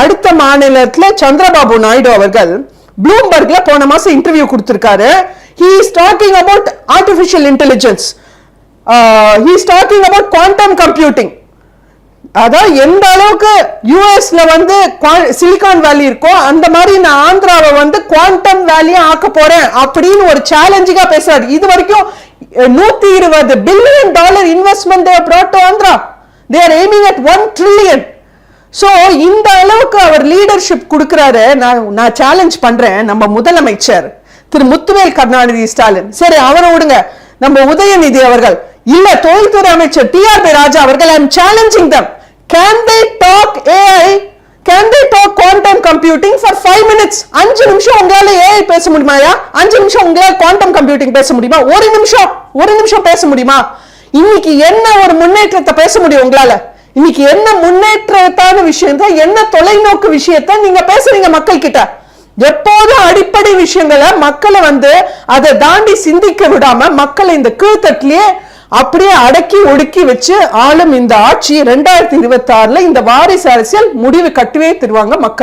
அடுத்த மாநிலத்தில் சந்திரபாபு நாயுடு அவர்கள் ப்ளூம்பர்க்ல போன மாசம் இன்டர்வியூ கொடுத்திருக்காரு. He is talking about artificial intelligence he is talking about quantum computing அதான் எந்த அளவுக்கு யூஎஸ்ல வந்து சிலிகான் வேலி இருக்கோ அந்த மாதிரி நான் ஆந்திராவை வந்து குவாண்டம் வேலியை ஆக்க போறேன் அப்படின்னு ஒரு சேலஞ்சிங்கா பேசுறாரு. இது வரைக்கும் நூத்தி இருபது billion dollar investment brought Andhra. They're aiming at one trillion so இந்த அளவுக்கு அவர் லீடர்ஷிப் கொடுக்குறாரு. நான் நான் சேலஞ்ச் பண்றேன் நம்ம முதலமைச்சர் திரு முத்துவேல் கருணாநிதி ஸ்டாலின். சரி அவரை விடுங்க. நம்ம உதயநிதி அவர்கள். இல்ல தொழில்துறை அமைச்சர் டிஆர்பி ராஜா அவர்கள் I am challenging them can they talk AI can they talk quantum computing for five minutes அஞ்சு நிமிஷம் உங்களால ஏஐ பேச முடியுமாயா அஞ்சு நிமிஷம் உங்களால குவாண்டம் கம்ப்யூட்டிங் பேச முடியுமா? ஒரு நிமிஷம். ஒரு நிமிஷம் பேச முடியுமா? இன்னைக்கு என்ன ஒரு முன்னேற்றத்தை பேச முடியும் உங்களால? இன்னைக்கு என்ன முன்னேற்றத்தான விஷயம் தான் என்ன தொலைநோக்கு விஷயத்த நீங்க பேசுறீங்க மக்கள் கிட்ட எப்போதும் அடிப்படை விஷயங்களை மக்களை வந்து அதை தாண்டி சிந்திக்க விடாம மக்களை இந்த கீழ்த்தட்டிலேயே அப்படியே அடக்கி ஒடுக்கி வச்சு ஆளும் இந்த ஆட்சி ரெண்டாயிரத்தி இருபத்தி ஆறுல இந்த வாரிசு அரசியல் முடிவு கட்டுவே தருவாங்க மக்கள்.